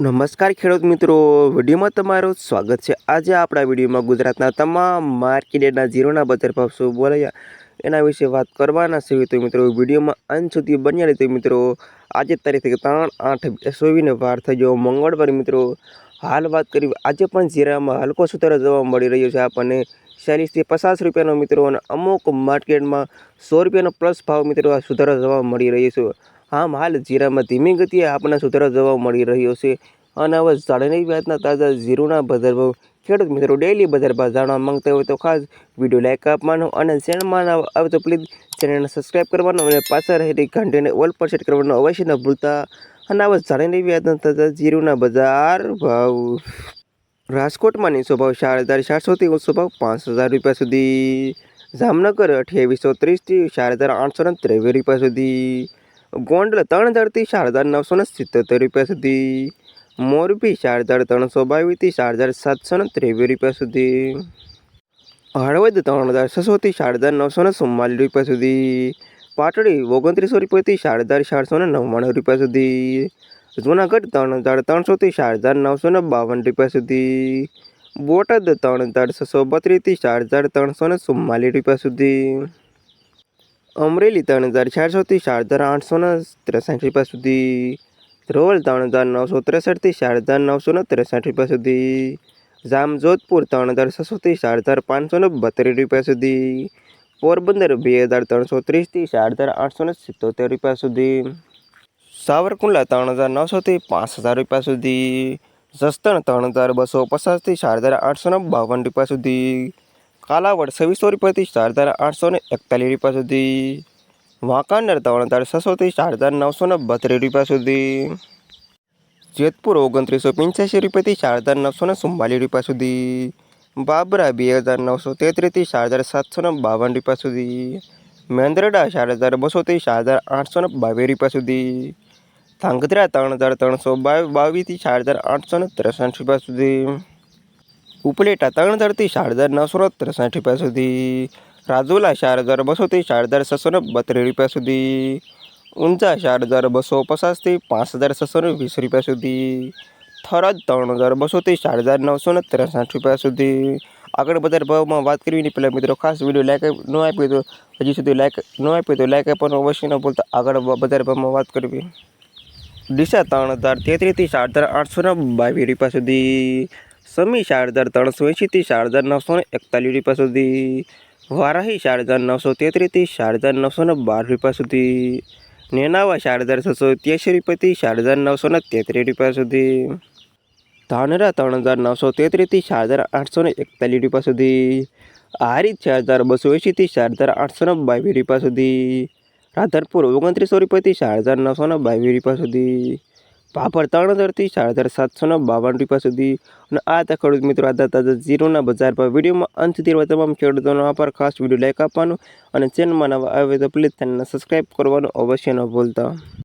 નમસ્કાર ખેડૂત મિત્રો, વિડીયોમાં તમારું સ્વાગત છે. આજે આપણા વિડીયોમાં ગુજરાતના તમામ માર્કેટના જીરોના બજાર ભાવ શું બોલાયા એના વિશે વાત કરવાના છે. તો મિત્રો, વિડીયોમાં અંત સુધી બન્યા રહેતો મિત્રો. આજે તારીખ ત્રણ આઠ સોવીને વાર થઈ ગયો. મંગળવાર મિત્રો, હાલ વાત કરી આજે પણ જીરામાં હલકો સુધારો જોવા મળી રહ્યો છે. આપણને ચાલીસથી પચાસ રૂપિયાનો મિત્રો અને અમુક માર્કેટમાં સો રૂપિયાનો પ્લસ ભાવ મિત્રો આ સુધારો જોવા મળી રહ્યો છે. આમ હાલ જીરામાં ધીમી ગતિએ આપણને સુધારો જોવા મળી રહ્યો છે. અને હવે જાણવાની વ્યાજના તાજા જીરુના બજાર ભાવ ખેડૂત મિત્રો ડેલી બજાર ભાવ જાણવા માંગતા હોય તો ખાસ વીડિયો લાઈક આપવાનો અને ચેનલમાં આવે તો પ્લીઝ ચેનલને સબસ્ક્રાઈબ કરવાનો અને પાછળ રહેલી ઘંટીને ઓલ પર સેટ કરવાનો અવશ્ય ન ભૂલતા. અને હવે જાણવાની વાતના તાજા જીરુના બજાર ભાવ. રાજકોટમાં નીચો ભાવ ચાર હજાર સાતસોથી ઊંચો ભાવ પાંચ હજાર રૂપિયા સુધી. જામનગર અઠ્યાવીસો ત્રીસથી ચાર હજાર આઠસો ને ત્રેવીસ રૂપિયા સુધી. ગોંડલ ત્રણ હજારથી ચાર હજાર નવસો ને સિત્તોતેર રૂપિયા સુધી. મોરબી ચાર હજાર ત્રણસો બાવીસથી ચાર હજાર સાતસો ને ત્રેવીસ રૂપિયા સુધી. હળવદ ત્રણ હજાર છસોથી ચાર હજાર નવસો ને ચુમ્માલીસ રૂપિયા સુધી. પાટડી ઓગણત્રીસો રૂપિયાથી ચાર હજાર ચારસો ને નવ્વાણું રૂપિયા સુધી. જૂનાગઢ ત્રણ હજાર ત્રણસોથી ચાર હજાર નવસો ને બાવન રૂપિયા સુધી. બોટાદ ત્રણ હજાર છસો બત્રીસથી ચાર હજાર ત્રણસો ને ચુમ્માલીસ રૂપિયા સુધી. અમરેલી ત્રણ હજાર ચારસોથી ચાર હજાર આઠસો ને ત્રેસઠ રૂપિયા સુધી. ધ્રોલ ત્રણ હજાર નવસો ત્રેસઠથી ચાર હજાર નવસો ને ત્રેસઠ રૂપિયા સુધી. જામજોધપુર ત્રણ હજાર છસોથી ચાર હજાર પાંચસો ને બત્રીસ રૂપિયા સુધી. પોરબંદર બે હજાર ત્રણસો ત્રીસથી ચાર હજાર આઠસો ને સિત્તોતેર રૂપિયા સુધી. સાવરકુંડલા ત્રણ હજાર નવસોથી પાંચ હજાર રૂપિયા સુધી. જસદણ ત્રણ હજાર બસો પચાસથી ચાર હજાર આઠસો ને બાવન રૂપિયા સુધી. કાલાવડ છવ્વીસો રૂપિયાથી ચાર હજાર આઠસો ને એકતાલીસ રૂપિયા સુધી. વાંકાનેર ત્રણ હજાર છસોથી ચાર હજાર નવસો ને બત્રીસ રૂપિયા સુધી. જેતપુર ઓગણત્રીસો પંચ્યાસી રૂપિયાથી ચાર હજાર નવસો ને ચુમ્માલીસ રૂપિયા સુધી. બાબરા બે હજાર નવસો તેત્રીસથી ચાર હજાર સાતસો ને બાવન રૂપિયા સુધી. મેંદરડા ચાર હજાર બસોથી ચાર હજાર આઠસો ને બાવીસ રૂપિયા સુધી. ધાંગધ્રા ત્રણ હજાર ત્રણસો બાવીસથી ચાર હજાર આઠસો ને ત્રેસઠ રૂપિયા સુધી. ઉપલેટા ત્રણ હજારથી હજાર નવસો ત્રેસઠ રૂપિયા સુધી. રાજુલા ચાર હજાર બસોથી ચાર હજાર છસો ને બત્રીસ રૂપિયા સુધી. ઊંઝા ચાર હજાર બસો પચાસથી પાંચ હજાર છસો ને વીસ રૂપિયા સુધી. થરાદ ત્રણ હજાર બસોથી ચાર હજાર નવસો ને ત્રેસઠ રૂપિયા સુધી. આગળ બજાર ભાવમાં વાત કરવી પહેલાં મિત્રો ખાસ વીડિયો લાઈક ન આપી તો હજી સુધી લાઈક ન આપી તો લાઈક આપવાનું અવશ્ય ન ભૂલતા. આગળ બજાર ભાવમાં વાત કરવી. દિશા ત્રણ હજાર તેત્રીસથી ચાર હજાર આઠસો ને બાવીસ રૂપિયા સુધી. સમી હજાર ત્રણસો એંશીથી હજાર નવસો ને એકતાલીસ રૂપિયા સુધી. વારાહી હજાર નવસો તેત્રીસથી શારદર નવસો ને બાર રૂપિયા સુધી. નેનાવા શારદર છસો ત્યાસી રૂપિયાથી શારદર નવસો ને તેત્રીસ રૂપિયા સુધી. ધાનરા ત્રણ હજાર નવસો તેત્રીસથી હજાર આઠસો ને એકતાલીસ રૂપિયા સુધી. હારીજ ચાર હજાર બસો એંશીથી હજાર આઠસો ને બાવીસ રૂપિયા સુધી. રાધનપુર ઓગણત્રીસો રૂપિયાથી હજાર નવસો ને બાવીસ રૂપિયા સુધી. પાપડ ત્રણ હજારથી ચાર હજાર સાતસો ને બાવન રૂપિયા સુધી. અને આ હતા ખેડૂત મિત્રો, આ તાજા ઝીરોના બજાર પર. વિડીયોમાં અંત સુધી રહેવા તમામ ખેડૂતોનો આભાર. ખાસ વીડિયો લાઇક આપવાનું અને ચેનલમાં નવા આવે તો પ્લીઝ ચેનલને સબસ્ક્રાઈબ કરવાનું અવશ્ય ન ભૂલતા.